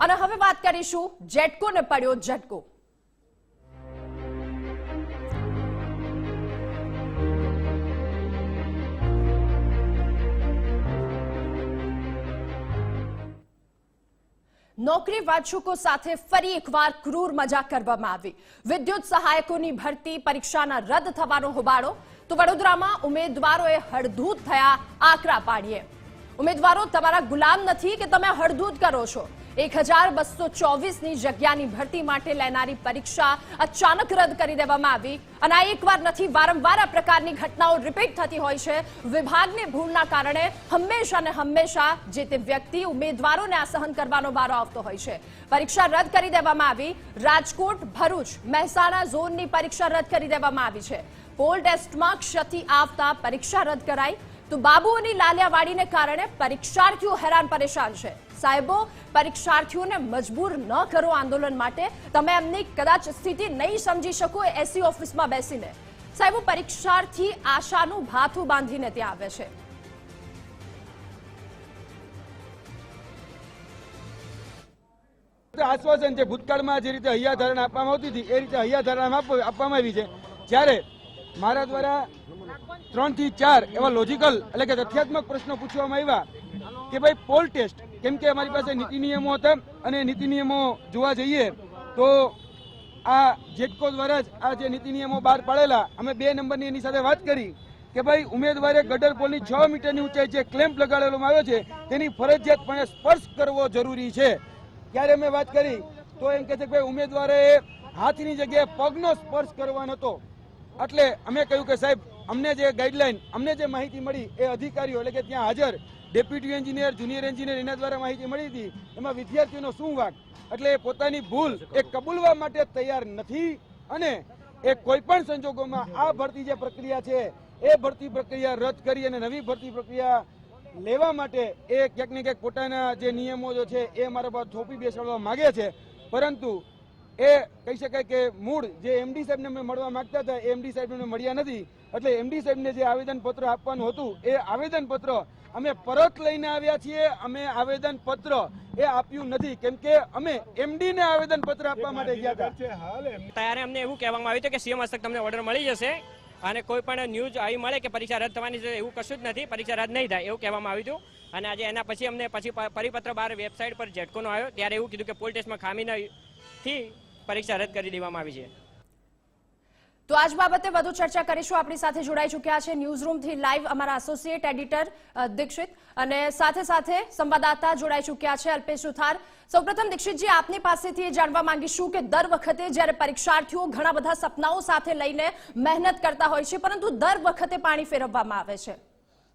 અને હવે વાત કરીશું જેટકોને પડ્યો ઝટકો. નોકરી વાંચુકો સાથે ફરી એકવાર ક્રૂર મજાક કરવામાં આવી. વિદ્યુત સહાયકોની ભરતી પરીક્ષાના રદ થવાનો હોબાળો. તો વડોદરામાં ઉમેદવારોએ હળધૂત થયા આકરા પાડીએ. ઉમેદવારો, તમારા ગુલામ નથી કે તમે હળધૂત કરો છો? એક હજાર બસો ચોવીસની જગ્યાની ભરતી માટે લેનારી પરીક્ષા અચાનક રદ કરી દેવામાં આવી અને આ એકવાર નથી, વારંવાર આ પ્રકારની ઘટનાઓ રિપીટ થતી હોય છે. વિભાગની ભૂલના કારણે હંમેશા ને હંમેશા જે તે વ્યક્તિ, ઉમેદવારોને આ સહન કરવાનો વારો આવતો હોય છે. પરીક્ષા રદ કરી દેવામાં આવી. રાજકોટ, ભરૂચ, મહેસાણા ઝોનની પરીક્ષા રદ કરી દેવામાં આવી છે. પોલ ટેસ્ટમાં ક્ષતિ આવતા પરીક્ષા રદ કરાઈ. તો બાબુઓની લાલિયાવાડીને કારણે પરીક્ષાર્થીઓ હેરાન પરેશાન છે. સાહેબો, પરીક્ષાર્થીઓને મજબૂર ન કરો આંદોલન માટે. તમે એમની કદાચ સ્થિતિ નહીં સમજી શકો એસી ઓફિસમાં બેસીને. સાહેબો, પરીક્ષાર્થી આશાનું ભાથું બાંધીને ત્યાં આવે છે. આશ્વાસન છે ભૂતકાળમાં જે રીતે હૈયા ધારણા આપવામાં આવતી હતી, એ રીતે હૈયા ધારણા આપવામાં આવી છે. જ્યારે મારા દ્વારા ત્રણથી ચાર એવા લોજિકલ એટલે કે તથ્યાત્મક પ્રશ્નો પૂછવામાં આવ્યા કે ભાઈ પોલ ટેસ્ટ કેમ કે અમારી પાસે નીતિ નિયમો હતા અને નીતિ નિયમો જોવા જઈએ તો આ જેટકો દ્વારા જ આ જે નીતિ નિયમો બહાર પાડેલા, અમે બે નંબરની એની સાથે વાત કરી કે ભાઈ ઉમેદવારે ગટર પોલની છ મીટરની ઊંચાઈ જે ક્લેમ્પ લગાડવામાં આવ્યો છે, તેની ફરજિયાતપણે સ્પર્શ કરવો જરૂરી છે. ત્યારે અમે વાત કરી તો એમ કે છે કે ભાઈ ઉમેદવારે હાથની જગ્યાએ પગનો સ્પર્શ કરવાનો હતો. એટલે અમે કહ્યું કે સાહેબ, અમને જે ગાઈડલાઈન અમને જે માહિતી મળી એ અધિકારીઓ એટલે કે ત્યાં હાજર ડેપ્યુટી એન્જિનિયર જુનિયર એન્જિનિયર એના દ્વારા માહિતી મળી હતી. એમાં વિદ્યાર્થીઓનો શું વાક? એટલે એ પોતાની ભૂલ એ કબૂલવા માટે તૈયાર નથી અને એ કોઈ પણ સંજોગોમાં આ ભરતી જે પ્રક્રિયા છે, એ ભરતી પ્રક્રિયા રદ કરી અને નવી ભરતી પ્રક્રિયા લેવા માટે એ ક્યાંક ને ક્યાંક પોતાના જે નિયમો જે છે એ મારા પાસે થોપી બેસાડવા માગે છે. પરંતુ એ કહી શકાય કે મૂળ જે એમડી સાહેબને અમે મળવા માંગતા હતા એ એમડી સાહેબને મળ્યા નથી. એટલે એમડી સાહેબને જે આવેદનપત્ર આપવાનું હતું એ આવેદનપત્ર અમે પરત લઈને આવ્યા છીએ. અમે આવેદનપત્ર એ આપ્યું નથી. કેમ કે અમે એમડી ને આવેદનપત્ર આપવા માટે ગયા હતા. ત્યારે અમને એવું કહેવામાં આવ્યું હતું કે સીએમ હસ્તક તમને ઓર્ડર મળી જશે અને કોઈ પણ ન્યૂઝ આવી મળે કે પરીક્ષા રદ થવાની છે એવું કશું જ નથી. પરીક્ષા રદ નહીં થાય એવું કહેવામાં આવ્યું હતું. અને આજે એના પછી અમને પછી પરિપત્ર બહાર વેબસાઇટ પર ઝટકોનો આવ્યો. ત્યારે એવું કીધું કે પોલ ટેસ્ટમાં ખામી થી પરીક્ષા રદ કરી દેવામાં આવી છે. તો આજ બાબતે વધુ ચર્ચા કરીશું. આપણી સાથે જોડાઈ ચૂક્યા છે ન્યૂઝ રૂમથી લાઈવ અમારા એસોસિએટ એડિટર દીક્ષિત. અને સાથે સાથે સંવાદદાતા જોડાઈ ચૂક્યા છે અલ્પેશ સુથાર. સૌપ્રથમ દીક્ષિતજી, આપની પાસેથી એ જાણવા માંગીશું કે દર વખતે જ્યારે પરીક્ષાર્થીઓ ઘણા બધા સપનાઓ સાથે લઈને મહેનત કરતા હોય છે, પરંતુ દર વખતે પાણી ફેરવવામાં આવે છે.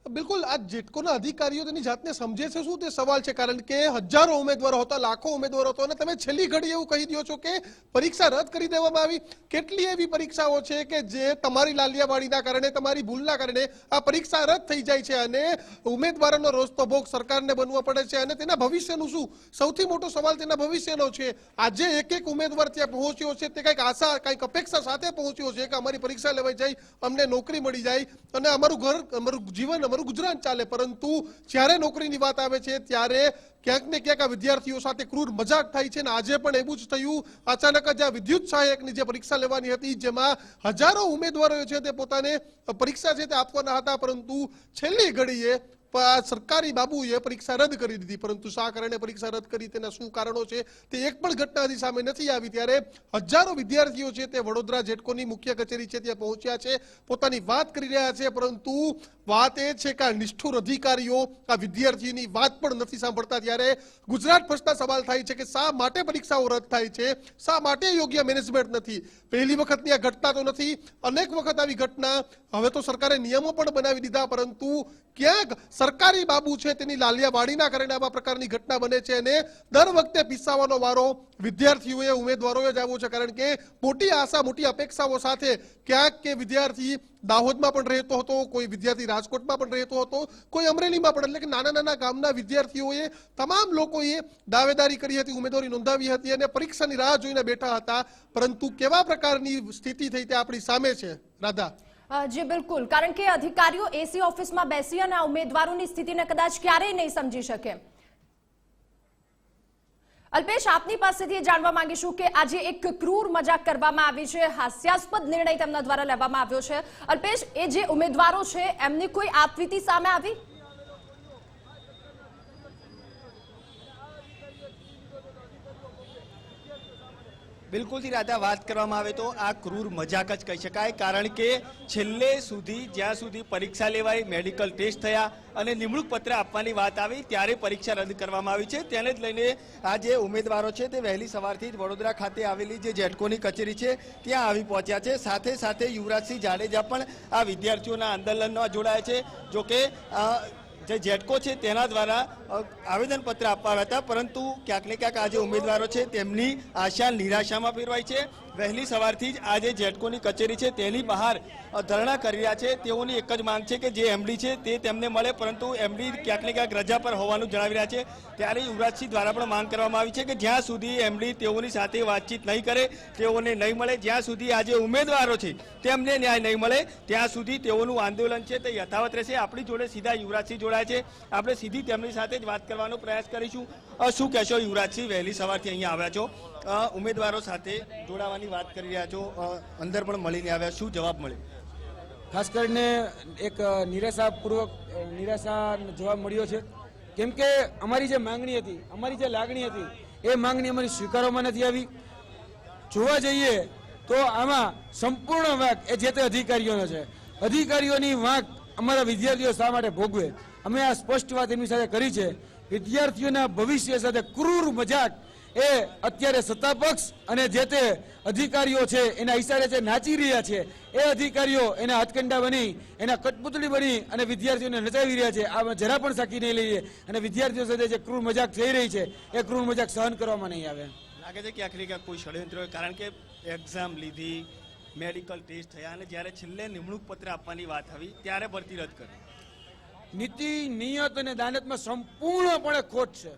બિલકુલ, આ જેટકોના અધિકારીઓ તેની જાતને સમજે છે, શું તે સવાલ છે? કારણ કે હજારો ઉમેદવારો હતા, લાખો ઉમેદવારો હતો, અને તમે છેલ્લી ઘડી એવું કહી દો છો કે પરીક્ષા રદ કરી દેવામાં આવી. કેટલી એવી પરીક્ષાઓ છે કે જે તમારી લાલિયાવાડીના કારણે, તમારી ભૂલના કારણે આ પરીક્ષા રદ થઈ જાય છે અને ઉમેદવારોનો રોસ્તો ભોગ સરકારને બનવો પડે છે? અને તેના ભવિષ્યનું શું? સૌથી મોટો સવાલ તેના ભવિષ્યનો છે. આજે એક એક ઉમેદવાર ત્યાં પહોંચ્યો છે, તે કંઈક આશા, કંઈક અપેક્ષા સાથે પહોંચ્યો છે કે અમારી પરીક્ષા લેવાઈ જાય, અમને નોકરી મળી જાય, અને અમારું ઘર, અમારું જીવન અમારું ગુજરાન ચાલે, પરંતુ જ્યારે નોકરીની વાત આવે છે, ત્યારે ક્યાંક ને ક્યાંક આ વિદ્યાર્થીઓ સાથે ક્રૂર મજાક થાય છે અને આજે પણ એવું જ થયું. અચાનક જ આ વિદ્યુત સહાયકની જે પરીક્ષા લેવાની હતી, જેમાં હજારો ઉમેદવારો છે તે પોતાને પરીક્ષા છે તે આપવાના હતા, પરંતુ છેલ્લી ઘડીએ આ સરકારી બાબુએ પરીક્ષા રદ કરી દીધી, પરંતુ શા કારણે પરીક્ષા રદ કરી? તેના શું કારણો છે? તે એક પણ ઘટના હજી સામે નથી આવી. ત્યારે હજારો વિદ્યાર્થીઓ છે તે વડોદરા જેટકોની મુખ્ય કચેરી છે ત્યાં પહોંચ્યા છે, પોતાની વાત કરી રહ્યા છે, પરંતુ વાત એ છે કે આ નિષ્ઠુર અધિકારીઓ, આ વિદ્યાર્થીઓની વાત પણ નથી સાંભળતા. ત્યારે ગુજરાત ફર્સ્ટના સવાલ થાય છે કે શા માટે પરીક્ષાઓ રદ થાય છે? શા માટે યોગ્ય મેનેજમેન્ટ નથી? પહેલી વખતની આ ઘટના તો નથી. અનેક વખત આવી ઘટના હવે તો સરકારે નિયમો પણ બનાવી દીધા, પરંતુ ક્યાંક સરકારી બાબુ છે તેની લાલિયાવાડીના કારણે આવા પ્રકારની ઘટના બને છે અને દર વખતે પીસાવાનો વારો વિદ્યાર્થીઓએ, ઉમેદવારોએ જ આવ્યો છે. કારણ કે મોટી આશા, મોટી અપેક્ષાઓ સાથે ક્યાંક કે વિદ્યાર્થી દાહોદમાં પણ રહેતો હતો, કોઈ વિદ્યાર્થી રાજકોટમાં પણ રહેતો હતો, કોઈ અમરેલીમાં પણ. એટલે કે નાના નાના ગામના વિદ્યાર્થીઓએ, તમામ લોકોએ દાવેદારી કરી હતી, ઉમેદવારી નોંધાવી હતી અને પરીક્ષાની રાહ જોઈને બેઠા હતા. પરંતુ કેવા પ્રકારની સ્થિતિ થઈ તે આપણી સામે છે? રાધા. જી, બિલકુલ. કારણ કે અધિકારીઓ એસી ઓફિસમાં બેસી અને ઉમેદવારોની સ્થિતિને કદાચ ક્યારેય નહીં સમજી શકે. અલ્પેશ, આપની પાસેથી જાણવા માંગીશું કે આજે એક ક્રૂર મજાક કરવામાં આવી છે. હાસ્યાસ્પદ નિર્ણય તેમના દ્વારા લેવામાં આવ્યો છે. અલ્પેશ, એ જે ઉમેદવારો છે, એમની કોઈ આપવીતી સામે આવી? બિલકુલથી રાધા, વાત કરવામાં આવે તો આ ક્રૂર મજાક જ કહી શકાય, કારણ કે છેલ્લે સુધી, જ્યાં સુધી પરીક્ષા લેવાઈ, મેડિકલ ટેસ્ટ થયા અને નિમણૂક પત્ર આપવાની વાત આવી, ત્યારે પરીક્ષા રદ કરવામાં આવી છે. તેને જ લઈને આ જે ઉમેદવારો છે તે વહેલી સવારથી જ વડોદરા ખાતે આવેલી જે જેટકોની કચેરી છે, ત્યાં આવી પહોંચ્યા છે. સાથે સાથે યુવરાજસિંહ જાડેજા પણ આ વિદ્યાર્થીઓના આંદોલનમાં જોડાયા છે. જોકે જે જેટકો છે તેના દ્વારા આવેદનપત્ર આપવા હતા, પરંતુ ક્યાંક ને ક્યાંક આ જે ઉમેદવારો છે તેમની આશા, નિરાશામાં ફેરવાય છે. વહેલી સવારથી જ આજે જેટકોની કચેરી છે તેની બહાર ધરણા કરી રહ્યા છે. તેઓની એક જ માંગ છે કે જે એમડી છે તે તેમને મળે, પરંતુ એમડી ક્યાંક ને ક્યાંક રજા પર હોવાનું જણાવી રહ્યા છે. ત્યારે યુવરાજસિંહ દ્વારા પણ માંગ કરવામાં આવી છે કે જ્યાં સુધી એમડી તેઓની સાથે વાતચીત નહીં કરે, તેઓને નહીં મળે, જ્યાં સુધી આજે ઉમેદવારો છે તેમને ન્યાય નહીં મળે, ત્યાં સુધી તેઓનું આંદોલન છે તે યથાવત રહેશે. આપણી જોડે સીધા યુવરાજસિંહ જોડાયા છે. આપણે સીધી તેમની સાથે જ વાત કરવાનો પ્રયાસ કરીશું. શું કહેશો યુવરાજસિંહ વહેલી સવારથી અહીંયા આવ્યા છો? ઉમેદવારો સાથે જોડાવાની વાત કરી રહ્યા છો. અંદર પણ મળીને આવ્યા. શું જવાબ મળ્યો ખાસ કરીને એક નિરાશાપૂર્વક નિરાશા જવાબ મળ્યો છે. કેમ કે અમારી જે માંગણી હતી, અમારી જે લાગણી હતી, એ માંગણી અમારી સ્વીકારવામાં નથી આવી. જોવા જઈએ તો આમાં સંપૂર્ણ વાંક એ જે તે અધિકારીઓનો છે. અધિકારીઓની વાંક અમારા વિદ્યાર્થીઓ શા માટે ભોગવે? અમે આ સ્પષ્ટ વાત એમની સાથે કરી છે. વિદ્યાર્થીઓના ભવિષ્ય સાથે ક્રૂર મજાક એ અત્યારે સત્તાપક્ષ અને જે તે અધિકારીઓ છે એના ઇશારે જે નાચી રહ્યા છે એ અધિકારીઓ એના હાથકંડા બની એના કઠપુતળી બની અને વિદ્યાર્થીઓને નચાવી રહ્યા છે. આ જરા પણ સાકી નહીં લઈએ અને વિદ્યાર્થીઓ સાથે જે ક્રૂર મજાક થઈ રહી છે એ ક્રૂર મજાક સહન કરવામાં નહીં આવે. લાગે છે કે આખરી ક્યાંક કોઈ ષડયંત્ર હોય કારણ કે એક્ઝામ લીધી મેડિકલ ટેસ્ટ થયા અને જ્યારે છેલ્લે નિમણૂક પત્ર આપવાની વાત આવી ત્યારે ભરતી રદ કરી. નીતિ નિયત અને દાનતમાં સંપૂર્ણપણે ખોટ છે.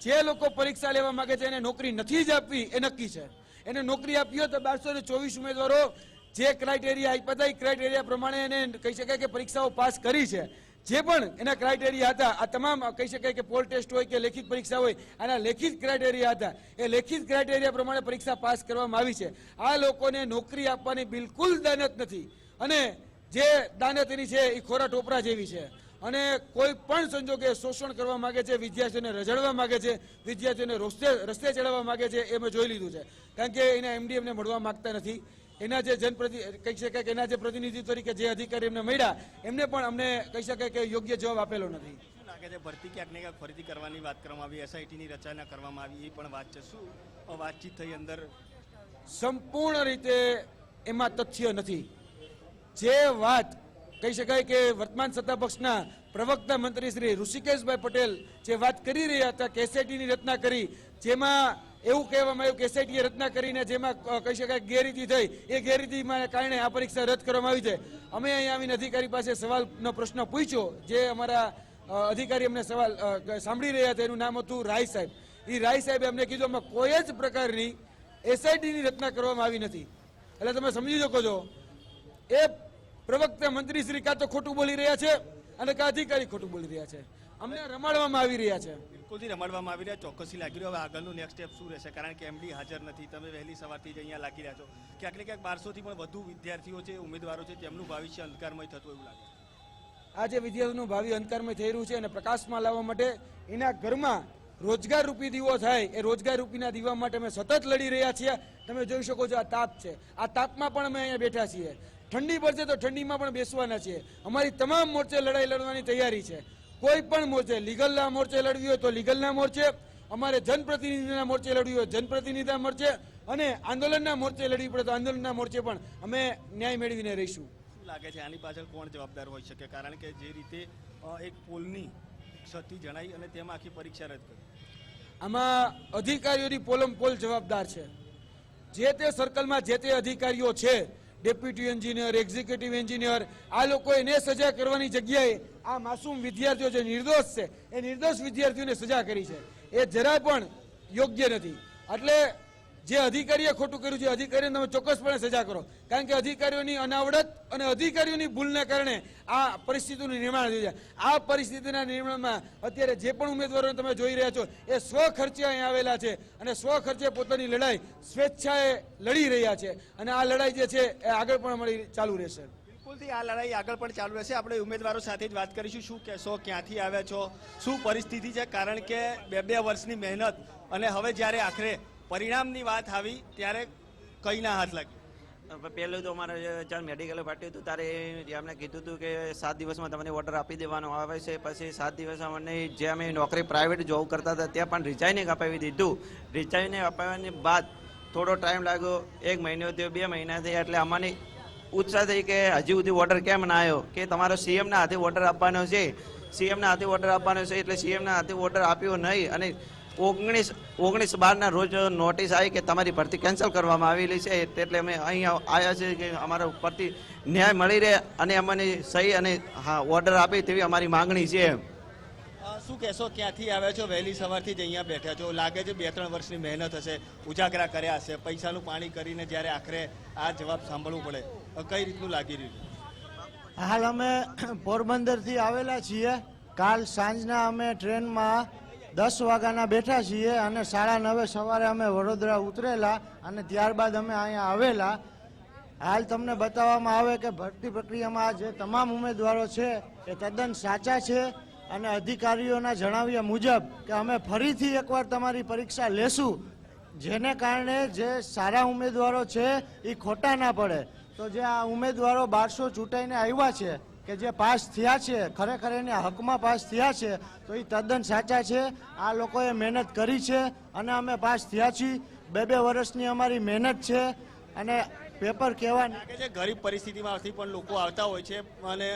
જે લોકો પરીક્ષા લેવા માંગે છે એને નોકરી નથી જ આપવી, એ નક્કી છે. એને નોકરી આપી હોય તો બારસો ને ચોવીસ ઉમેદવારો જે ક્રાઇટેરિયા આપ્યા હતા, એ ક્રાઇટેરિયા પ્રમાણે એને કહી શકાય કે પરીક્ષાઓ પાસ કરી છે. જે પણ એના ક્રાઇટેરિયા હતા, આ તમામ કહી શકાય કે પોલ ટેસ્ટ હોય કે લેખિત પરીક્ષા હોય, આના લેખિત ક્રાઇટેરિયા હતા. એ લેખિત ક્રાઇટેરિયા પ્રમાણે પરીક્ષા પાસ કરવામાં આવી છે. આ લોકોને નોકરી આપવાની બિલકુલ દાનત નથી. અને જે દાનત એની છે, એ ખોરા ટોપરા જેવી છે. અને કોઈ પણ સંજોગે શોષણ કરવા માંગે છે વિદ્યાર્થીઓને રજડવા માંગે છે વિદ્યાર્થીઓને રસ્તે રસ્તે ચડાવવા માંગે છે એ મેં જોઈ લીધું છે. કારણ કે એના એમડી એમને મળવા માંગતા નથી. એના જે જનપ્રતિ કહી શકાય કે એના જે પ્રતિનિધિ તરીકે જે અધિકારી એમને મળ્યા એમને પણ અમને કહી શકાય કે યોગ્ય જવાબ આપેલો નથી. લાગે છે ભરતી ક્યાંક ને ક્યાંક ફરીથી કરવાની વાત કરવામાં આવી એસઆઈટીની રચના કરવામાં આવી એ પણ વાત છે? શું વાતચીત થઈ અંદર? સંપૂર્ણ રીતે એમાં તથ્ય નથી. જે વાત કહી શકાય કે વર્તમાન સત્તાપક્ષના પ્રવક્તા મંત્રી શ્રી ઋષિકેશભાઈ પટેલ જે વાત કરી રહ્યા હતા કે એસઆઈટીની રચના કરી, જેમાં એવું કહેવામાં આવ્યું કે એસઆઈટીએ રચના કરીને જેમાં કહી શકાય ગેરરીતિ થઈ, એ ગેરરીતિમાં કારણે આ પરીક્ષા રદ કરવામાં આવી છે. અમે અહીંયા આવીને અધિકારી પાસે સવાલનો પ્રશ્ન પૂછ્યો, જે અમારા અધિકારી અમને સવાલ સાંભળી રહ્યા હતા. એનું નામ હતું રાય સાહેબ. એ રાય સાહેબે અમને કીધું અમે કોઈ જ પ્રકારની એસઆઈટીની રચના કરવામાં આવી નથી. એટલે તમે સમજી શકો છો, એ પ્રવક્તા મંત્રી શ્રી કાં તો ખોટું બોલી રહ્યા છે અને કાં અધિકારી ખોટું બોલી રહ્યા છે? અમને રમાડવામાં આવી રહ્યા છે. બિલકુલથી રમાડવામાં આવી રહ્યા ચોક્કસથી લાગી રહ્યું. હવે આગળનું નેક્સ્ટ સ્ટેપ શું રહેશે? કારણ કે એમડી હાજર નથી. તમે વહેલી સવારથી જ અહીંયા લાગી રહ્યા છો. ક્યાંક ને ક્યાંક બારસોથી પણ વધુ વિદ્યાર્થીઓ છે ઉમેદવારો છે તેમનું ભવિષ્ય અંધકારમય થતું એવું લાગે આજે આ વિદ્યાર્થીનું ભાવિ અંધકારમય થઈ રહ્યું છે અને પ્રકાશમાં લાવવા માટે એના ઘરમાં રોજગાર રૂપી દીવો થાય. એ રોજગાર રૂપીના દીવા માટે અમે સતત લડી રહ્યા છીએ. તમે જોઈ શકો છો આ તાપ છે. આ તાપમાં પણ અમે અહીંયા બેઠા છીએ. ઠંડી પડશે તો ઠંડીમાં પણ બેસવાના છીએ. અમારી તમામ મોરચે લડાઈ લડવાની તૈયારી છે. કોઈ પણ મોરચે લીગલના મોરચે લડવી હોય તો લીગલના મોરચે અમારે જનપ્રતિનિધિના મોરચે લડવી હોય જનપ્રતિનિધિના મોરચે અને આંદોલનના મોરચે લડવી પડે તો આંદોલનના મોરચે પણ અમે ન્યાય મેળવીને રહીશું. શું લાગે છે આની પાછળ કોણ જવાબદાર હોઈ શકે? કારણ કે જે રીતે એક પોલની ક્ષતિ જણાઈ અને તેમાં આખી પરીક્ષા રદ કરી. આમાં અધિકારીઓની પોલમ પોલ જવાબદાર છે. જે તે સર્કલમાં જે તે અધિકારીઓ છે ડેપ્યુટી એન્જિનિયર, એક્ઝિક્યુટિવ એન્જિનિયર, આ લોકો એને સજા કરવાની જગ્યાએ આ માસૂમ વિદ્યાર્થીઓ જે નિર્દોષ છે, એ નિર્દોષ વિદ્યાર્થીઓને સજા કરી છે. એ જરા પણ યોગ્ય નથી. એટલે જે અધિકારીએ ખોટું કર્યું છે અધિકારીને તમે ચોક્કસપણે સજા કરો. કારણ કે અધિકારીઓની અનાવડત અને અધિકારીઓની ભૂલને કારણે આ પરિસ્થિતિનું નિર્માણ થયું છે. આ પરિસ્થિતિના નિર્માણમાં અત્યારે જે પણ ઉમેદવારોને તમે જોઈ રહ્યા છો, એ સ્વ ખર્ચે અહીં આવેલા છે અને સ્વ ખર્ચે પોતાની લડાઈ સ્વેચ્છાએ લડી રહ્યા છે. અને આ લડાઈ જે છે, એ આગળ પણ મળી ચાલુ રહેશે. બિલકુલથી આ લડાઈ આગળ પણ ચાલુ રહેશે. આપણે ઉમેદવારો સાથે જ વાત કરીશું. શું કહેશો, ક્યાંથી આવ્યા છો? શું પરિસ્થિતિ છે? કારણ કે બે બે વર્ષની મહેનત અને હવે જ્યારે આખરે પરિણામની વાત આવી, ત્યારે કઈ ના હાથ લાગ્યું? પહેલું તો અમારે જ્યારે મેડિકલ પાટ્યું હતું, ત્યારે એમને કીધું હતું કે સાત દિવસમાં તમને ઓર્ડર આપી દેવાનો આવે છે, પછી સાત દિવસ અમને જે અમે નોકરી પ્રાઇવેટ જોબ કરતા હતા, ત્યાં પણ રિઝાઇનિંગ અપાવી દીધું. રિઝાઇનિંગ અપાવવાની બાદ થોડો ટાઈમ લાગ્યો, એક મહિનો થયો, બે મહિના થયા, એટલે અમારી ઉત્સાહ થઈ કે હજી સુધી ઓર્ડર કેમ ના આવ્યો કે તમારો સીએમના હાથે ઓર્ડર આપવાનો છે. સીએમના હાથે ઓર્ડર આપવાનો છે, એટલે સીએમના હાથે ઓર્ડર આપ્યો નહીં, અને ઓગણીસ ઓગણીસ બારના રોજ નોટિસ આવી કે તમારી ભરતી કેન્સલ કરવામાં આવેલી છે એટલે અમે અહીંયા આવ્યા છે કે અમારા ભરતી ન્યાય મળી રહે અને અમને સહી અને હા ઓર્ડર આપે તેવી અમારી માંગણી છે. શું કહેશો? ક્યાંથી આવ્યા છો? વહેલી સવારથી જ અહીંયા બેઠા છો. લાગે છે બે ત્રણ વર્ષની મહેનત હશે ઉજાગરા કર્યા હશે. પૈસાનું પાણી કરીને જ્યારે આખરે આ જવાબ સાંભળવું પડે કઈ રીતનું લાગી રહ્યું? હાલ અમે પોરબંદરથી આવેલા છીએ. કાલ સાંજના અમે ટ્રેનમાં દસ વાગ્યાના બેઠા છીએ અને સાડા નવે સવારે અમે વડોદરા ઉતરેલા અને ત્યારબાદ અમે અહીંયા આવેલા. હાલ તમને બતાવવામાં આવે કે ભરતી પ્રક્રિયામાં જે તમામ ઉમેદવારો છે એ તદ્દન સાચા છે અને અધિકારીઓના જણાવ્યા મુજબ કે અમે ફરીથી એકવાર તમારી પરીક્ષા લેશું. જેને કારણે જે સારા ઉમેદવારો છે એ ખોટા ના પડે. તો જે આ ઉમેદવારો બારસો ચૂંટાઈને આવ્યા છે કે જે પાસ થયા છે ખરેખર એને હકમાં પાસ થયા છે તો એ તદ્દન સાચા છે. આ લોકોએ મહેનત કરી છે અને અમે પાસ થયા છીએ. બે બે વર્ષની અમારી મહેનત છે અને પેપર કહેવા લાગે છે ગરીબ પરિસ્થિતિમાંથી પણ લોકો આવતા હોય છે અને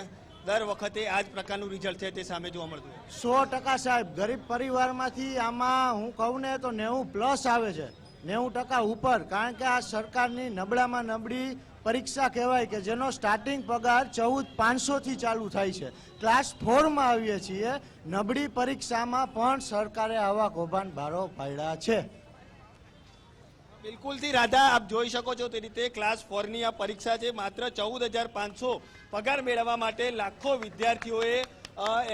દર વખતે આ જ પ્રકારનું રિઝલ્ટ છે તે સામે જોવા મળતું સો ટકા સાહેબ ગરીબ પરિવારમાંથી આમાં હું કહું ને તો નેવું પ્લસ આવે છે. નેવું ટકા ઉપર કારણ કે આ સરકારની નબળામાં નબળી પરીક્ષા કહેવાય કે જેનો સ્ટાર્ટિંગ પગાર ચૌદ પાંચસોથી ચાલુ થાય છે. ક્લાસ ફોરમાં આવીએ છીએ. નબળી પરીક્ષામાં પણ સરકારે આવા કૌભાંડ ભારો પાડ્યા છે. બિલકુલથી રાધા, આપ જોઈ શકો છો તે રીતે ક્લાસ ફોરની આ પરીક્ષા છે. માત્ર ચૌદ હજાર પાંચસો પગાર મેળવવા માટે લાખો વિદ્યાર્થીઓએ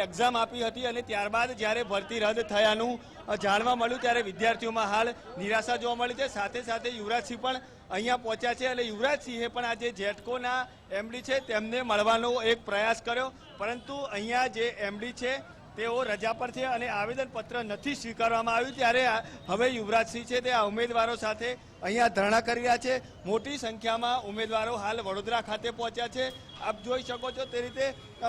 એક્ઝામ આપી હતી અને ત્યારબાદ જ્યારે ભરતી રદ થયાનું જાણવા મળ્યું ત્યારે વિદ્યાર્થીઓમાં હાલ નિરાશા જોવા મળી છે. સાથે સાથે યુવરાજસિંહ પણ અહીંયા પહોંચ્યા છે અને યુવરાજસિંહે પણ આજે જેટકોના એમડી છે તેમને મળવાનો એક પ્રયાસ કર્યો. પરંતુ અહીંયા જે એમડી છે તેઓ રજા પર છે અને આવેદનપત્ર નથી સ્વીકારવામાં આવ્યું. ત્યારે હવે યુવરાજસિંહ છે તે આ ઉમેદવારો સાથે અહીંયા ધરણા કરી રહ્યા છે. મોટી સંખ્યામાં ઉમેદવારો હાલ વડોદરા ખાતે પહોંચ્યા છે. આપ જોઈ શકો છો તે રીતે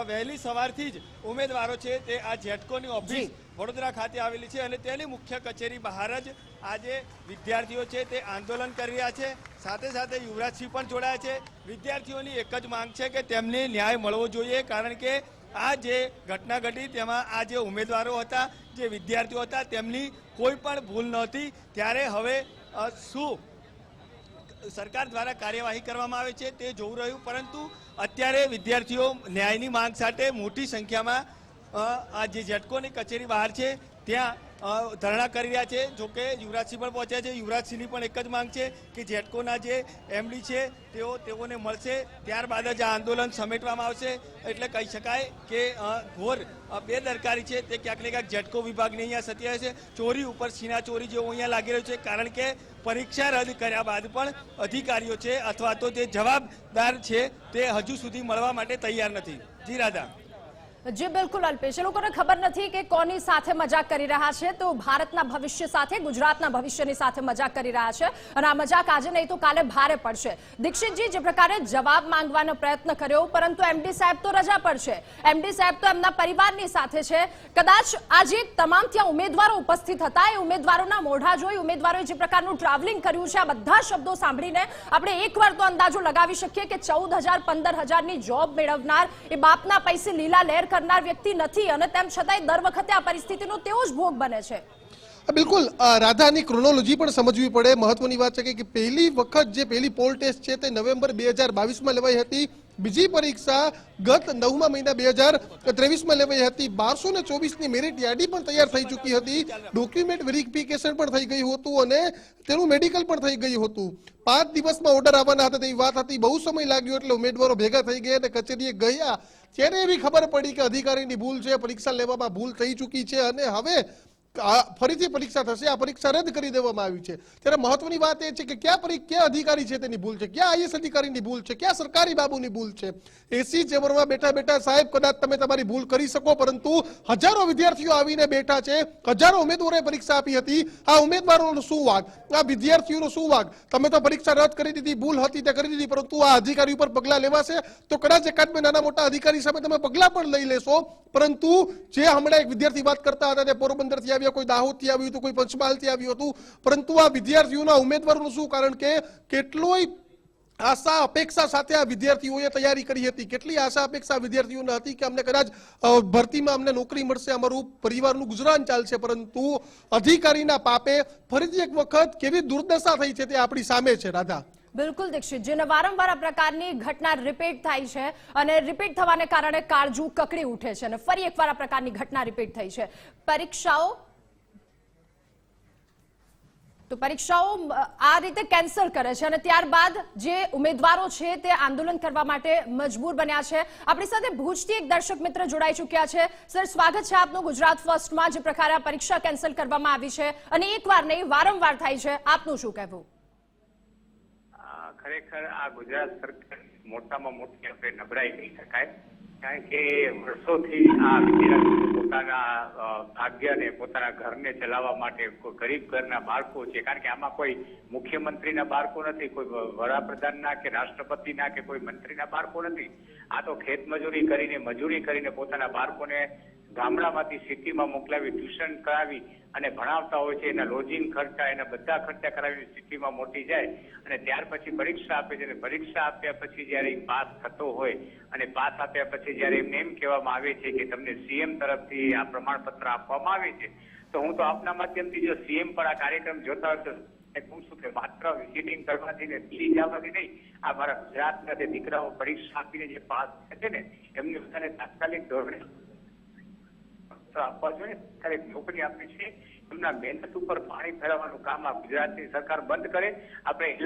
વહેલી સવારથી જ ઉમેદવારો છે તે આ જેટકોની ઓફિસ વડોદરા ખાતે આવેલી છે અને તેની મુખ્ય કચેરી બહાર જ આજે વિદ્યાર્થીઓ છે તે આંદોલન કરી રહ્યા છે. સાથે સાથે યુવરાજસિંહ પણ જોડાયા છે. વિદ્યાર્થીઓની એક જ માંગ છે કે તેમને ન્યાય મળવો જોઈએ, કારણ કે આ જે ઘટના ઘટી તેમાં આ જે ઉમેદવારો હતા, જે વિદ્યાર્થીઓ હતા, તેમની કોઈ પણ ભૂલ નહોતી. ત્યારે હવે શું સરકાર દ્વારા કાર્યવાહી કરવામાં આવે છે તે જોવું રહ્યું, પરંતુ અત્યારે વિદ્યાર્થીઓ ન્યાયની માંગ સાથે મોટી સંખ્યામાં આ જે ઝટકોની કચેરી બહાર છે ત્યાં ધરણા કરી રહ્યા છે. જોકે યુવરાજસિંહ પણ પહોંચ્યા છે. યુવરાજસિંહની પણ એક જ માંગ છે કે જેટકોના જે એમડી છે, તેઓ, તેઓને મળશે. ત્યારબાદ જ આ આંદોલન સમેટવામાં આવશે. એટલે કહી શકાય કે ઘોર બેદરકારી છે. તે ક્યાંક ને ક્યાંક જેટકો વિભાગની અહીંયા સત્યા છે. ચોરી ઉપર સીના ચોરી જેવું અહીંયા લાગી રહ્યું છે. કારણ કે પરીક્ષા રદ કર્યા બાદ પણ અધિકારીઓ છે અથવા તો જે જવાબદાર છે તે હજુ સુધી મળવા માટે તૈયાર નથી. જી રાધા. જી, બિલકુલ અલ્પેશ. એ લોકોને ખબર નથી કે કોની સાથે મજાક કરી રહ્યા છે. તો ભારતના ભવિષ્ય સાથે, ગુજરાતના ભવિષ્યની સાથે મજાક કરી રહ્યા છે. અને આ મજાક આજે નહીં તો કાલે ભારે પડશે. દીક્ષિતજી, જે પ્રકારે જવાબ માંગવાનો પ્રયત્ન કર્યો, પરંતુ એમડી સાહેબ તો રજા પર છે. એમડી સાહેબ તો એમના પરિવારની સાથે છે. કદાચ આજે તમામ ત્યાં ઉમેદવારો ઉપસ્થિત હતા. એ ઉમેદવારોના મોઢા જોઈ, ઉમેદવારોએ જે પ્રકારનું ટ્રાવેલિંગ કર્યું છે, આ બધા શબ્દો સાંભળીને આપણે એકવાર તો અંદાજો લગાવી શકીએ કે ચૌદ હજાર, પંદર હજારની જોબ મેળવનાર એ બાપના પૈસે લીલા લહેર કરનાર વ્યક્તિ નથી અને તેમ છતાંય દર વખતે આ પરિસ્થિતિનો તેઓ જ ભોગ બને છે. બિલકુલ. રાધાની ક્રોનોલોજી પણ સમજવી પડે. મહત્વની વાત છે કે- પહેલી વખત જે પહેલી પોલ ટેસ્ટ છે તે નવેમ્બર બે હજાર બાવીસમાં લેવાઈ હતી. બીજી પરીક્ષા ગત નવમા મહિના બે હજાર ત્રેવીસમાં લેવાઈ હતી. બારસો ને ચોવીસની મેરિટ યાદી પણ તૈયાર થઈ ચૂકી હતી. ડોક્યુમેન્ટ વેરિફિકેશન પણ થઈ ગયું હતું અને તેનું મેડિકલ પણ થઈ ગયું હતું. પાંચ દિવસમાં ઓર્ડર આવવાના હતા તેવી વાત હતી. બહુ સમય લાગ્યો એટલે ઉમેદવારો ભેગા થઈ ગયા અને કચેરીએ ગયા. ત્યારે એવી ખબર પડી કે અધિકારીની ભૂલ છે. પરીક્ષા લેવામાં ભૂલ થઈ ચૂકી છે અને હવે ફરીથી પરીક્ષા થશે, આ પરીક્ષા રદ કરી દેવામાં આવી છે. ત્યારે મહત્વની વાત એ છે કે ક્યાં પરી, ક્યાં અધિકારી છે તેની ભૂલ છે? ક્યાં આઈએસ અધિકારીની ભૂલ છે? ક્યાં સરકારી બાબુની ભૂલ છે? એસી ચેમ્બરમાં બેઠા બેઠા સાહેબ, કદાચ તમે તમારી ભૂલ કરી શકો, પરંતુ હજારો વિદ્યાર્થીઓ આવીને બેઠા છે, હજારો ઉમેદવારોએ પરીક્ષા આપી હતી. આ ઉમેદવારોનો શું વાગ આ વિદ્યાર્થીઓનો શું વાગ તમે તો પરીક્ષા રદ કરી દીધી, ભૂલ હતી તે કરી દીધી, પરંતુ આ અધિકારી ઉપર પગલા લેવાશે? તો કદાચ એકાદ બે નાના મોટા અધિકારી સામે તમે પગલા પણ લઈ લેશો. પરંતુ જે હમણાં એક વિદ્યાર્થી વાત કરતા હતા, તે પોરબંદરથી આવ્યા કોઈ દાહોદથી આવ્યું હતું, કોઈ પંચમહાલથી આવ્યું હતું. પરંતુ આ વિદ્યાર્થીઓના ઉમેદવારોનું શું કારણ કે કેટલોય આશા, અપેક્ષા સાથે આ વિદ્યાર્થીઓએ તૈયારી કરી હતી. કેટલી આશા, અપેક્ષા વિદ્યાર્થીઓને હતી કે અમને કદાચ ભરતીમાં અમને નોકરી મળશે, અમારું પરિવારનું ગુજરાન ચાલશે. પરંતુ અધિકારીના પાપે ફરીથી એક વખત કેવી દુર્દશા થઈ છે તે આપણી સામે છે. રાધા. બિલકુલ દીક્ષિત. જેને વારંવાર આ પ્રકારની ઘટના રિપીટ થાય છે અને રિપીટ થવાને કારણે કાળજું કકડી ઉઠે છે અને ફરી એકવાર આ પ્રકારની ઘટના રિપીટ થઈ છે. પરીક્ષાઓ તો પરીક્ષાઓ આ રીતે કેન્સલ કરે છે અને ત્યારબાદ જે ઉમેદવારો છે તે આંદોલન કરવા માટે મજબૂર બન્યા છે. આપણી સાથે ભુજથી એક દર્શક મિત્ર જોડાઈ ચૂક્યા છે. સર, સ્વાગત છે આપનું ગુજરાત ફર્સ્ટમાં જે પ્રકારે પરીક્ષા કેન્સલ કરવામાં આવી છે અને એકવાર નહીં, વારંવાર થાય છે. આપનું શું કહેવું? ખરેખર આ ગુજરાત સરકાર મોટામાં મોટી આપણે નબળાઈ કહી શકાય. કારણ કે વર્ષોથી આ વિદ્યાર્થીઓ પોતાના ભાગ્યને, પોતાના ઘરને ચલાવવા માટે ગરીબ ઘરના બાળકો છે. કારણ કે આમાં કોઈ મુખ્યમંત્રીના બાળકો નથી, કોઈ વડાપ્રધાનના કે રાષ્ટ્રપતિના કે કોઈ મંત્રીના બાળકો નથી. આ તો ખેતમજૂરી કરીને, મજૂરી કરીને પોતાના બાળકોને ગામડામાંથી સિટીમાં મોકલાવી, ટ્યુશન કરાવી અને ભણાવતા હોય છે, એના લોજિંગ ખર્ચા, એના બધા ખર્ચા કરાવી સિટીમાં મોટી જાય અને ત્યાર પછી પરીક્ષા આપે છે અને પરીક્ષા આપ્યા પછી જ્યારે પાસ થતો હોય અને પાસ આપ્યા પછી જ્યારે એમને એમ કહેવામાં આવે છે કે તમને સીએમ તરફથી આ પ્રમાણપત્ર આપવામાં આવે છે, તો હું તો આપના માધ્યમથી જો સીએમ પર આ કાર્યક્રમ જોતા હોય તો કહું છું કે માત્ર વિઝિટિંગ કરવાથી ને દિલ્હી જવાથી નહીં, આ મારા ગુજરાતના જે દીકરાઓ પરીક્ષા આપીને જે પાસ થશે ને, એમને બધાને તાત્કાલિક ધોરણે આપવા જોઈએ. ત્યારે નોકરી આપી છે. એમના મહેનત ઉપર પાણી ફેરવવાનું કામ આ ગુજરાતની સરકાર બંધ કરે. આપણે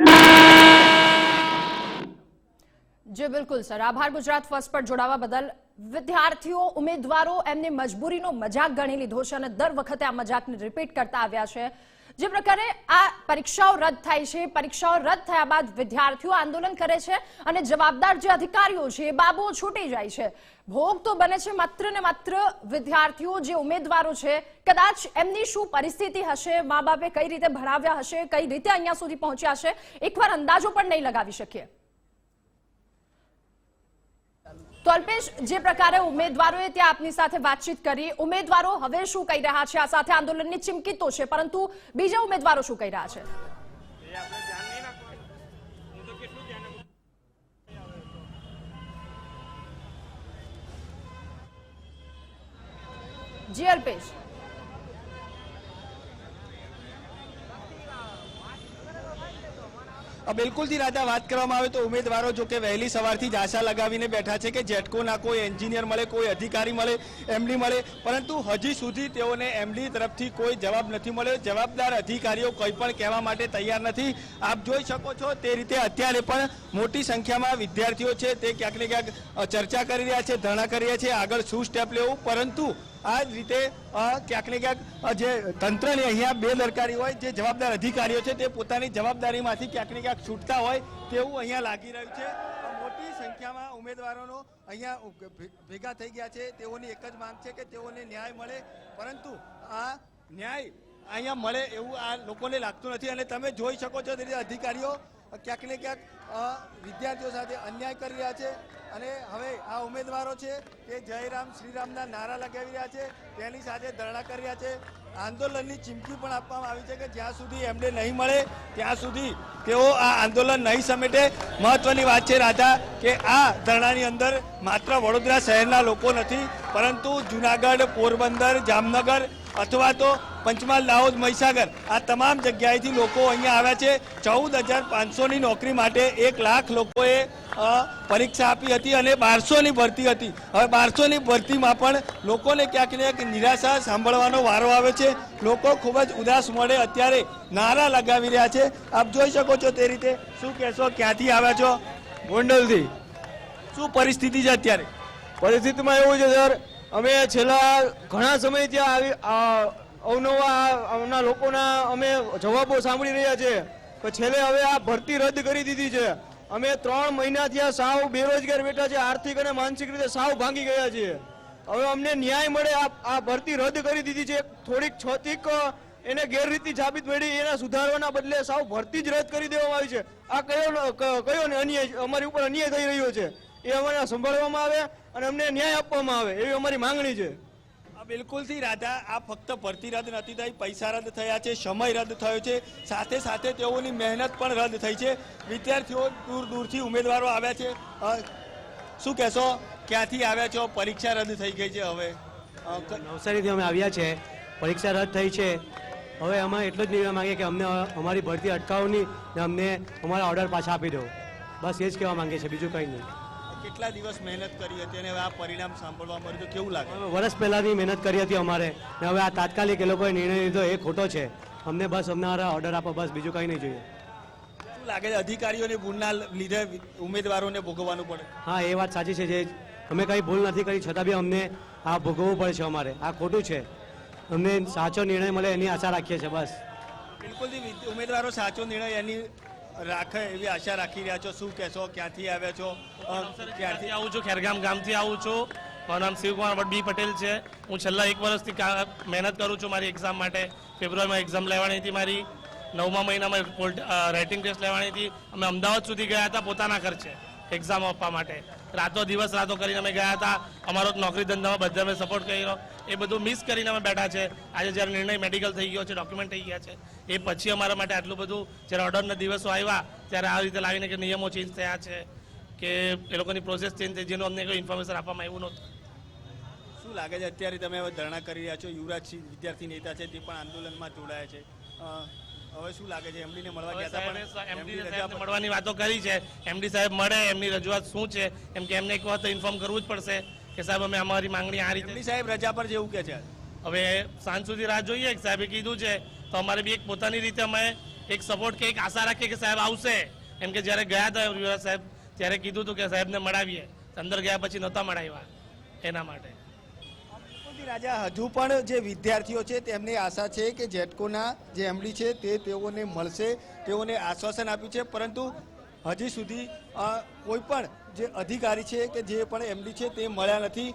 જી, બિલકુલ, સર. આભાર ગુજરાત ફર્સ્ટ પર જોડાવા બદલ. વિદ્યાર્થીઓ, ઉમેદવારો એમની મજબૂરીનો મજાક ગણી લીધો છે અને દર વખતે આ મજાકને રિપીટ કરતા આવ્યા છે. જે પ્રકારે આ પરીક્ષાઓ રદ થાય છે. પરીક્ષાઓ રદ થયા બાદ વિદ્યાર્થીઓ આંદોલન કરે છે અને જવાબદાર જે અધિકારીઓ છે એ બાબુઓ છૂટી જાય છે. ભોગ તો બને છે માત્ર ને માત્ર વિદ્યાર્થીઓ જે ઉમેદવારો છે. કદાચ એમની શું પરિસ્થિતિ હશે, મા બાપે કઈ રીતે ભણાવ્યા હશે, કઈ રીતે અહીંયા સુધી પહોંચ્યા હશે, એકવાર અંદાજો પણ નહીં લગાવી શકીએ. તો અલ્પેશ, જે પ્રકારે ઉમેદવારોએ ત્યાં આપની સાથે વાતચીત કરી, ઉમેદવારો હવે શું કહી રહ્યા છે? આ સાથે આંદોલનની ચીમકી તો છે, પરંતુ બીજા ઉમેદવારો શું કહી રહ્યા છે? જી, અલ્પેશ. બિલકુલથી રાજા, વાત કરવામાં આવે તો ઉમેદવારો જો કે વહેલી સવારથી જ આશા લગાવીને બેઠા છે કે જેટકોના કોઈ એન્જિનિયર મળે, કોઈ અધિકારી મળે, એમડી મળે. પરંતુ હજી સુધી તેઓને એમડી તરફથી કોઈ જવાબ નથી મળ્યો. જવાબદાર અધિકારીઓ કંઈ પણ કહેવા માટે તૈયાર નથી. આપ જોઈ શકો છો તે રીતે અત્યારે પણ મોટી સંખ્યામાં વિદ્યાર્થીઓ છે તે ક્યાંક ને ક્યાંક ચર્ચા કરી રહ્યા છે, ધરણા કરી રહ્યા છે, આગળ શું સ્ટેપ લેવું. પરંતુ આ જ રીતે ક્યાંક ને ક્યાંક જે તંત્રની અહીંયા બેદરકારી હોય, જે જવાબદાર અધિકારીઓ છે, તે પોતાની જવાબદારીમાંથી ક્યાંક ને ક્યાંક છૂટતા હોય, તેવું અહીંયા લાગી રહ્યું છે. મોટી સંખ્યામાં ઉમેદવારોનો અહીંયા ભેગા થઈ ગયા છે. તેઓની એક જ માંગ છે કે તેઓને ન્યાય મળે. પરંતુ આ ન્યાય અહીંયા મળે એવું આ લોકોને લાગતું નથી અને તમે જોઈ શકો છો તે અધિકારીઓ ક્યાંક ને ક્યાંક વિદ્યાર્થીઓ સાથે અન્યાય કરી રહ્યા છે અને હવે આ ઉમેદવારો છે તે જયરામ, શ્રીરામના નારા લગાવી રહ્યા છે, તેની સાથે ધરણા કરી રહ્યા છે. આંદોલનની ચીમકી પણ આપવામાં આવી છે કે જ્યાં સુધી એમને નહીં મળે, ત્યાં સુધી તેઓ આ આંદોલન નહીં સમેટે. મહત્વની વાત છે રાધા કે આ ધરણાની અંદર માત્ર વડોદરા શહેરના લોકો નથી, પરંતુ જુનાગઢ, પોરબંદર, જામનગર અથવા તો પંચમહાલ દાહોદ મહીસાગર. આ તમામ જગ્યાએથી લોકો અહીંયા આવ્યા છે. ચૌદ હજાર પાંચસોની નોકરી માટે એક લાખ લોકોએ પરીક્ષા આપી હતી અને બારસોની ભરતી હતી. હવે બારસોની ભરતીમાં પણ લોકોને ક્યાંક ને ક્યાંક નિરાશા સાંભળવાનો વારો આવે છે. લોકો ખૂબ જ ઉદાસ મળે અત્યારે નારા લગાવી રહ્યા છે. આપ જોઈ શકો છો તે રીતે શું કહેશો ક્યાંથી આવ્યા છો? ગોંડલથી. શું પરિસ્થિતિ છે અત્યારે? પરિસ્થિતિમાં એવું છે સર. અમે છેલ્લા ઘણા સમયથી આવી અવનવા આવના લોકોના અમે જવાબો સાંભળી રહ્યા છે પણ છેલ્લે હવે આ ભરતી રદ કરી દીધી છે. અમે ત્રણ મહિનાથી આ સાવ બેરોજગાર બેઠા છે, આર્થિક અને માનસિક રીતે સાવ ભાંગી ગયા છીએ. હવે અમને ન્યાય મળે, આ ભરતી રદ કરી દીધી છે. થોડીક છતીક એને ગેરરીતિ સાબિત મળી, એને સુધારવાના બદલે સાવ ભરતી જ રદ કરી દેવામાં આવી છે. આ કયો કયો ને અન્યાય, અમારી ઉપર અન્યાય થઈ રહ્યો છે, એ અમારે સંભાળવામાં આવે અને અમને ન્યાય આપવામાં આવે, એવી અમારી માંગણી છે. બિલકુલથી રાધા, આ ફક્ત ભરતી રદ નથી થઈ, પૈસા રદ થયા છે, સમય રદ થયો છે. સાથે સાથે તેઓની મહેનત પણ રદ થઈ છે. વિદ્યાર્થીઓ દૂર દૂરથી ઉમેદવારો આવ્યા છે. શું કહેશો? ક્યાંથી આવ્યા છો? પરીક્ષા રદ થઈ ગઈ છે હવે. નવસારીથી અમે આવ્યા છે. પરીક્ષા રદ થઈ છે. હવે અમે એટલું જ નિવેદન માંગીએ કે અમને અમારી ભરતી અટકાવની ને અમને અમારા ઓર્ડર પાછા આપી દો. બસ એ જ કહેવા માંગીએ છીએ. બીજું કંઈ નહીં. કેટલા દિવસ મહેનત કરી હતી અને હવે આ પરિણામ સાંભળવા મળ્યું તો કેવું લાગે? વર્ષ પહેલાંની મહેનત કરી હતી અમારે ને હવે આ તાત્કાલિક એ લોકોએ નિર્ણય લીધો એ ખોટો છે. અમને બસ અમારા ઓર્ડર આપો બસ બીજું કંઈ નહીં જોઈએ. શું લાગે છે અધિકારીઓની ભૂલના લીધે ઉમેદવારોને ભોગવવાનું પડે? હા એ વાત સાચી છે જે અમે કંઈ ભૂલ નથી કરી છતાં બી અમને આ ભોગવવું પડે છે અમારે. આ ખોટું છે. અમને સાચો નિર્ણય મળે એની આશા રાખીએ છીએ બસ. બિલકુલથી ઉમેદવારો સાચો નિર્ણય એની રાખે એવી આશા રાખી રહ્યા છો? શું કહેશો? ક્યાંથી આવ્યા છો? ક્યાંથી આવું છું? ખેરગામ ગામથી આવું છું. મારું નામ શિવકુમાર બી પટેલ છે. હું છેલ્લા એક વર્ષથી મહેનત કરું છું મારી એક્ઝામ માટે. ફેબ્રુઆરીમાં એક્ઝામ લેવાની હતી મારી. નવમા મહિનામાં રાઇટિંગ ટેસ્ટ લેવાની હતી. અમે અમદાવાદ સુધી ગયા હતા પોતાના ખર્ચે એક્ઝામ આપવા માટે. રાતો દિવસ રાતો કરીને અમે ગયા હતા. અમારો નોકરી ધંધામાં બધા અમે સપોર્ટ કર્યો. એ બધું મિસ કરીને અમે બેઠા છે. આજે જ્યારે નિર્ણય મેડિકલ થઈ ગયો છે ડોક્યુમેન્ટ થઈ ગયા છે એ પછી અમારા માટે આટલું બધું જ્યારે ઓર્ડરના દિવસો આવ્યા ત્યારે આ રીતે લાવીને કે નિયમો ચેન્જ થયા છે કે એ લોકોની પ્રોસેસ ચેન્જ થઈ જેનું અમને કોઈ ઇન્ફોર્મેશન આપવામાં આવ્યું નહોતું. શું લાગે છે અત્યારે તમે હવે ધરણા કરી રહ્યા છો? યુવરાજસિંહ વિદ્યાર્થી નેતા છે તે પણ આંદોલનમાં જોડાયા છે. હવે શું લાગે છે એમડીને મળવા ગયા હતા પર- મળવાની વાતો કરી છે. એમડી સાહેબ મળે એમની રજૂઆત શું છે? એમ કે એમને એક વખત ઇન્ફોર્મ કરવું જ પડશે. કે સાહેબ અમે અમારી માંગણી આ રીતે સાહેબ રજા પર જેવું કે છે? હવે સાંજ સુધી રાહ જોઈએ. કે સાહેબે કીધું છે તો અમારે બી એક પોતાની રીતે અમે એક સપોર્ટ કે એક આશા રાખીએ કે સાહેબ આવશે. એમ કે જ્યારે ગયા હતા યુવરાજ સાહેબ ત્યારે કીધું હતું કે સાહેબને મળાવીએ. અંદર ગયા પછી નહોતા મળાવ્યા એના માટે. રાજા હજુ પણ જે વિદ્યાર્થીઓ છે તેમની આશા છે કે જેટકોના જે એમડી છે તે તેઓને મળશે તેઓને આશ્વાસન આપ્યું છે. પરંતુ હજી સુધી કોઈ પણ જે અધિકારી છે કે જે પણ એમડી છે તે મળ્યા નથી.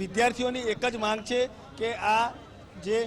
વિદ્યાર્થીઓની એક જ માંગ છે કે આ જે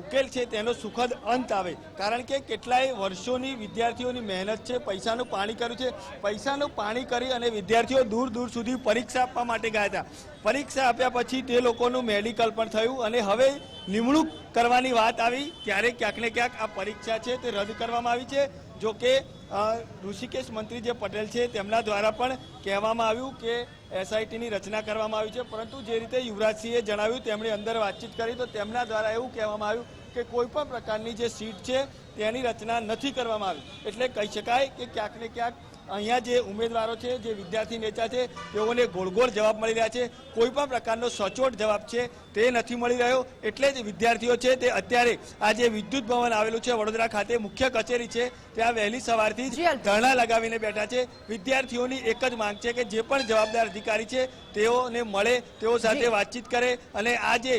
ઉકેલ છે તેનો સુખદ અંત આવે. કારણ કે કેટલાય વર્ષોની વિદ્યાર્થીઓની મહેનત છે, પૈસાનું પાણી કર્યું છે. પૈસાનું પાણી કરી અને વિદ્યાર્થીઓ દૂર દૂર સુધી પરીક્ષા આપવા માટે ગયા હતા. પરીક્ષા આપ્યા પછી તે લોકોનું મેડિકલ પણ થયું અને હવે નિમણૂક કરવાની વાત આવી. ત્યારે ક્યાંક ને ક્યાંક આ પરીક્ષા છે તે રદ કરવામાં આવી છે. જો કે ઋષિકેશ મંત્રી જે પટેલ છે, તેમના દ્વારા પણ કહેવામાં આવ્યું કે એસઆઈટીની રચના કરવામાં આવી છે. પરંતુ જે રીતે યુવરાજસિંહે જણાવ્યું, તેમણે અંદર વાતચીત કરી, તો તેમના દ્વારા એવું કહેવામાં આવ્યું કે કોઈ પણ પ્રકારની જે સીટ છે, તેની રચના નથી કરવામાં આવી. એટલે કહી શકાય કે ક્યાંક ને ક્યાંક અહીંયા જે ઉમેદવારો છે જે વિદ્યાર્થી નેતા છે તેઓને ગોળ ગોળ જવાબ મળી રહ્યા છે. કોઈ પણ પ્રકારનો સચોટ જવાબ છે તે નથી મળી રહ્યો. એટલે જ વિદ્યાર્થીઓ છે તે અત્યારે આ જે વિદ્યુત ભવન આવેલું છે વડોદરા ખાતે મુખ્ય કચેરી છે ત્યાં વહેલી સવારથી જ ધરણા લગાવીને બેઠા છે. વિદ્યાર્થીઓની એક જ માંગ છે કે જે પણ જવાબદાર અધિકારી છે તેઓને મળે તેઓ સાથે વાતચીત કરે અને આ જે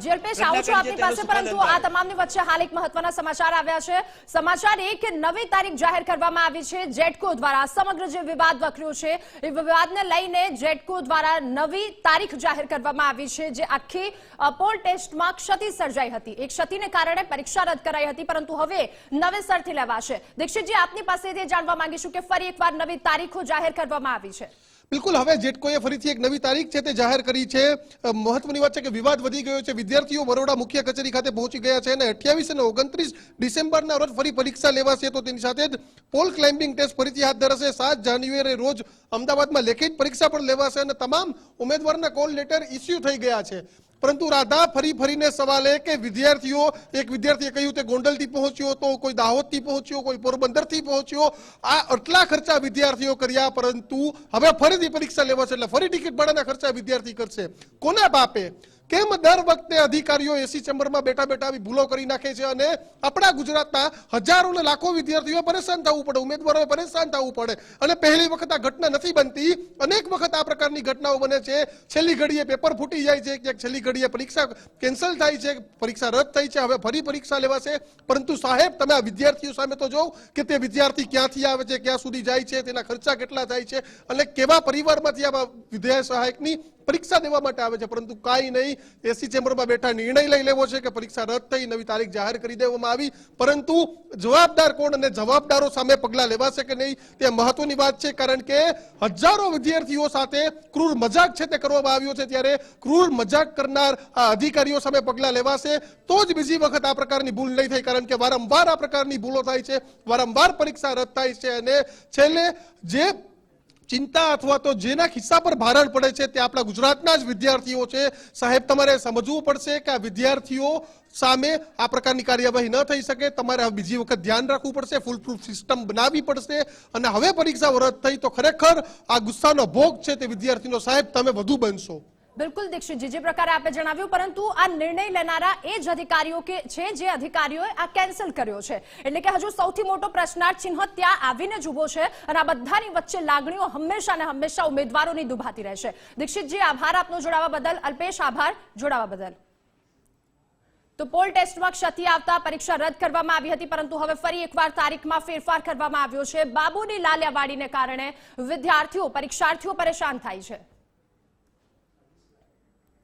અ, જેલપેશ આવું છું આપની પાસે પરંતુ આ તમામની વચ્ચે હાલ એક મહત્વના સમાચાર આવ્યા છે. સમાચાર એ કે નવી તારીખ જાહેર કરવામાં આવી છે જેટકો દ્વારા. સમગ્ર જે વિવાદ વકર્યો છે એ વિવાદને લઈને જેટકો દ્વારા નવી તારીખ જાહેર કરવામાં આવી છે જે આખી પોલ ટેસ્ટમાં ક્ષતિ સર્જાઈ હતી. એ ક્ષતિને કારણે પરીક્ષા રદ કરાઈ હતી પરંતુ હવે નવેસરથી લેવાશે. દીક્ષિતજી આપની પાસેથી જાણવા માંગીશું કે ફરી એકવાર નવી તારીખો જાહેર કરવામાં આવી છે. બિલકુલ, હવે જેટકોએ ફરીથી એક નવી તારીખ છે તે જાહેર કરી છે. મહત્વની વાત છે કે વિવાદ વધી ગયો છે. વિદ્યાર્થીઓ બરોડા મુખ્ય કચેરી ખાતે પહોંચી ગયા છે અને અઠ્યાવીસ અને ઓગણત્રીસ ડિસેમ્બરના રોજ ફરી પરીક્ષા લેવાશે. તો તેની સાથે જ પોલ ક્લાઇમ્બિંગ ટેસ્ટ ફરીથી હાથ ધરાશે. સાત જાન્યુઆરી રોજ અમદાવાદમાં લેખિત પરીક્ષા પણ લેવાશે અને તમામ ઉમેદવારના કોલ લેટર ઇસ્યુ થઈ ગયા છે. પરંતુ રાધા ફરી ફરીને સવાલ એ કે વિદ્યાર્થીઓ, એક વિદ્યાર્થીએ કહ્યું તે ગોંડલથી પહોંચ્યો તો કોઈ દાહોદથી પહોંચ્યો, કોઈ પોરબંદરથી પહોંચ્યો. આ આટલા ખર્ચા વિદ્યાર્થીઓ કર્યા, પરંતુ હવે ફરીથી પરીક્ષા લેવા છે, એટલે ફરી ટિકિટ ભાડાના ખર્ચા વિદ્યાર્થી કરશે. કોના બાપે? કેમ દર વખતે અધિકારીઓ એસી ચેમ્બરમાં બેઠા બેઠા ભૂલો કરી નાખે છે અને આપણા ગુજરાતના હજારો ને લાખો વિદ્યાર્થીઓ પરેશાન થવું પડે, ઉમેદવારોએ પરેશાન થવું પડે અને પહેલી વખત આ ઘટના નથી બનતી. અનેક વખત આ પ્રકારની ઘટનાઓ બને છે. છેલ્લી ઘડીએ પેપર ફૂટી જાય છે, ક્યાંક છેલ્લી ઘડીએ પરીક્ષા કેન્સલ થાય છે, પરીક્ષા રદ થઈ છે, હવે ફરી પરીક્ષા લેવાશે. પરંતુ સાહેબ, તમે આ વિદ્યાર્થીઓ સામે તો જોવ કે તે વિદ્યાર્થી ક્યાંથી આવે છે, ક્યાં સુધી જાય છે, તેના ખર્ચા કેટલા થાય છે અને કેવા પરિવારમાંથી આ વિદ્યા સહાયકની પરીક્ષા દેવા માટે આવે છે, પરંતુ કાંઈ નહીં. એસી ચેમ્બરમાં બેઠા નિર્ણય લઈ લેવો છે કે પરીક્ષા રદ થઈ, નવી તારીખ જાહેર કરી દેવામાં આવી. પરંતુ જવાબદાર કોણ અને જવાબદારો સામે પગલા લેવાશે કે નહીં, તે મહત્વની વાત છે, કારણ કે હજારો વિદ્યાર્થીઓ સાથે ક્રૂર મજાક છે તે કરવામાં આવ્યો છે. ત્યારે ક્રૂર મજાક કરનાર આ અધિકારીઓ સામે પગલા લેવાશે, તો જ બીજી વખત આ પ્રકારની ભૂલ નહીં થાય, કારણ કે વારંવાર આ પ્રકારની ભૂલો થાય છે, વારંવાર પરીક્ષા રદ થાય છે. અને છેલ્લે જે ચિંતા અથવા તો જેના ખિસ્સા પર ભારણ પડે છે તે આપણા ગુજરાતના જ વિદ્યાર્થીઓ છે. સાહેબ, તમારે સમજવું પડશે કે આ વિદ્યાર્થીઓ સામે આ પ્રકારની કાર્યવાહી ન થઈ શકે. તમારે બીજી વખત ધ્યાન રાખવું પડશે ફૂલ પ્રૂફ સિસ્ટમ બનાવવી પડશે. અને હવે પરીક્ષા રદ થઈ તો ખરેખર આ ગુસ્સાનો ભોગ છે તે વિદ્યાર્થીનો. સાહેબ, તમે વધુ બનશો. બિલકુલ દીક્ષિતજી જે પ્રકારે આપે જણાવ્યું, પરંતુ આ નિર્ણય લેનારા એ જ અધિકારીઓ કે છે, જે અધિકારીઓએ આ કેન્સલ કર્યો છે. એટલે કે હજુ સૌથી મોટો પ્રશ્નાર્થ ચિહ્ન ત્યાં આવીને જ ઊભો છે અને આ બધાની વચ્ચે લાગણીઓ હંમેશા ને હંમેશા ઉમેદવારોની દુભાતી રહેશે દીક્ષિતજી, આભાર આપનો જોડાવા બદલ. અલ્પેશ, આભાર. જોડાવા બદલ. તો પોલ ટેસ્ટમાં ક્ષતિ આવતા પરીક્ષા રદ કરવામાં આવી હતી, પરંતુ હવે ફરી એકવાર તારીખમાં ફેરફાર કરવામાં આવ્યો છે. બાબુની લાલિયાવાડીને કારણે વિદ્યાર્થીઓ, પરીક્ષાર્થીઓ પરેશાન થાય છે.